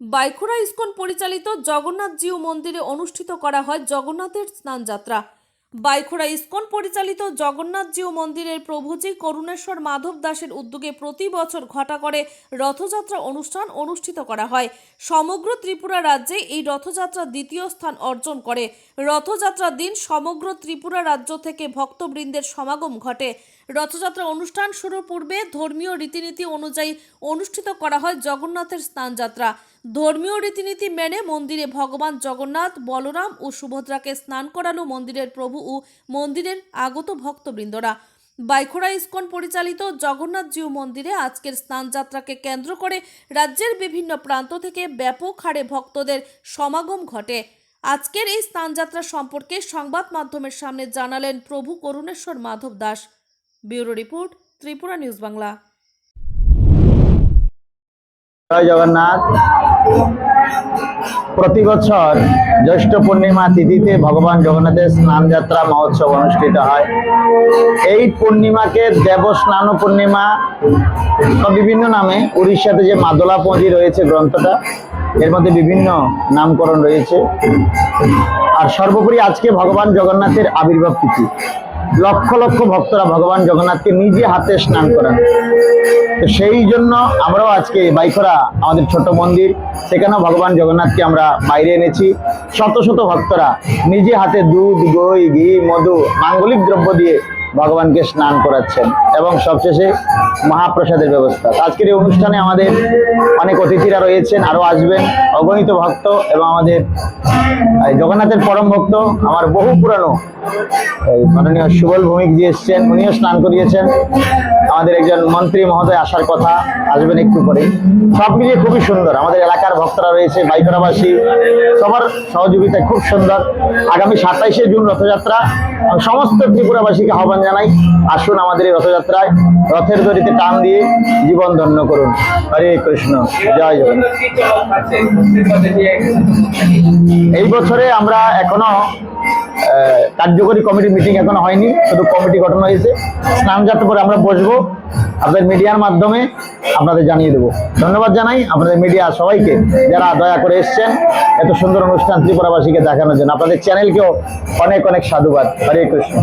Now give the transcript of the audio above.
Baikhora ISKCON পরিচালিত জগন্নাথ জিউ মন্দিরে অনুষ্ঠিত করা হয় জগন্নাথের স্নানযাত্রা। বাইখোড়া ইস্কন পরিচালিত জগন্নাথ জিউ মন্দিরের প্রভুজি করুণেশ্বর মাধব দাসের উদ্যোগে প্রতি বছর ঘটা করে রথযাত্রা অনুষ্ঠান অনুষ্ঠিত করা হয়। সমগ্র ত্রিপুরা রাজ্যে এই রথযাত্রা দ্বিতীয় স্থান অর্জন করে। রথযাত্রার দিন সমগ্র ত্রিপুরা রাজ্য থেকে ভক্তবৃন্দের সমাগম ঘটে। রথযাত্রা অনুষ্ঠান শুরুর পূর্বে ধর্মীয় রীতিনীতি অনুযায়ী অনুষ্ঠিত করা হয় জগন্নাথের স্নানযাত্রা। ধর্মীয় রীতিনীতি মেনে মন্দিরে ভগবান জগন্নাথ, বলরাম ও সুভদ্রাকে স্নান করালো মন্দিরের প্রভু ও মন্দিরের আগত ভক্তবৃন্দরা। বাইখোড়া ইস্কন পরিচালিত জগন্নাথ জিউ মন্দিরে আজকের স্নানযাত্রাকে কেন্দ্র করে রাজ্যের বিভিন্ন প্রান্ত থেকে ব্যাপক হারে ভক্তদের সমাগম ঘটে। আজকের এই স্নানযাত্রা সম্পর্কে সংবাদ মাধ্যমের সামনে জানালেন Prabhu Karuneshwar Madhav Das. Bureau report Tripura news Bangla. Jagannath. প্রতি বছর জ্যৈষ্ঠ পূর্ণিমা তিথিতে ভগবান জগন্নাথের স্নান যাত্রা মহোৎসব অনুষ্ঠিত হয়। এই পূর্ণিমাকে দেবস্নান পূর্ণিমা বা বিভিন্ন নামে উড়িষ্যাতে যে মাদলা পঁজি রয়েছে গ্রন্থটা, এর মধ্যে বিভিন্ন নামকরণ রয়েছে। আর সর্বোপরি আজকে ভগবান জগন্নাথের আবির্ভাব তিথি। লক্ষ লক্ষ ভক্তরা ভগবান জগন্নাথকে নিজে হাতে স্নান করেন। তো সেই জন্য আমরাও আজকে বাইকরা, আমাদের ছোট মন্দির, সেখানেও ভগবান জগন্নাথকে আমরা বাইরে এনেছি। শত শত ভক্তরা নিজে হাতে দুধ গই ঘি, মধু, মাঙ্গলিক দ্রব্য দিয়ে ভগবানকে স্নান করাচ্ছেন এবং সবশেষে মহাপ্রসাদের ব্যবস্থা। আজকের এই অনুষ্ঠানে আমাদের অনেক অতিথিরা রয়েছেন, আরও আসবেন। অগণিত ভক্ত এবং আমাদের জগন্নাথের পরম ভক্ত, আমার বহু পুরানো মাননীয় সুবল ভৌমিক জি এসছেন, উনিও স্নান করিয়েছেন। আমাদের একজন মন্ত্রী মহোদয় আসার কথা আসবেন একটু পরে। সব মিলিয়ে খুবই সুন্দর। আমাদের এলাকার ভক্তরা রয়েছে বাইকরাবাসী সবার সহযোগিতায় খুব সুন্দর। আগামী সাতাইশে জুন রথযাত্রা, সমস্ত ত্রিপুরাবাসীকে আহ্বান জানাই, আসুন আমাদের এই রথযাত্রায় রথের দড়িতে টান দিয়ে জীবন ধন্য করুন। হরে কৃষ্ণ, জয় জগন্নাথ। এই বছরে আমরা এখনও কার্যকরী কমিটি মিটিং এখনও হয়নি, শুধু কমিটি গঠন হয়েছে। স্নান যাত্রা পরে আমরা বসবো, আপনাদের মিডিয়ার মাধ্যমে আপনাদের জানিয়ে দেবো। ধন্যবাদ জানাই আপনাদের মিডিয়া সবাইকে, যারা দয়া করে এসছেন, এত সুন্দর অনুষ্ঠান ত্রিপুরাবাসীকে দেখানোর জন্য। আপনাদের চ্যানেলকেও অনেক অনেক সাধুবাদ। হরে কৃষ্ণ।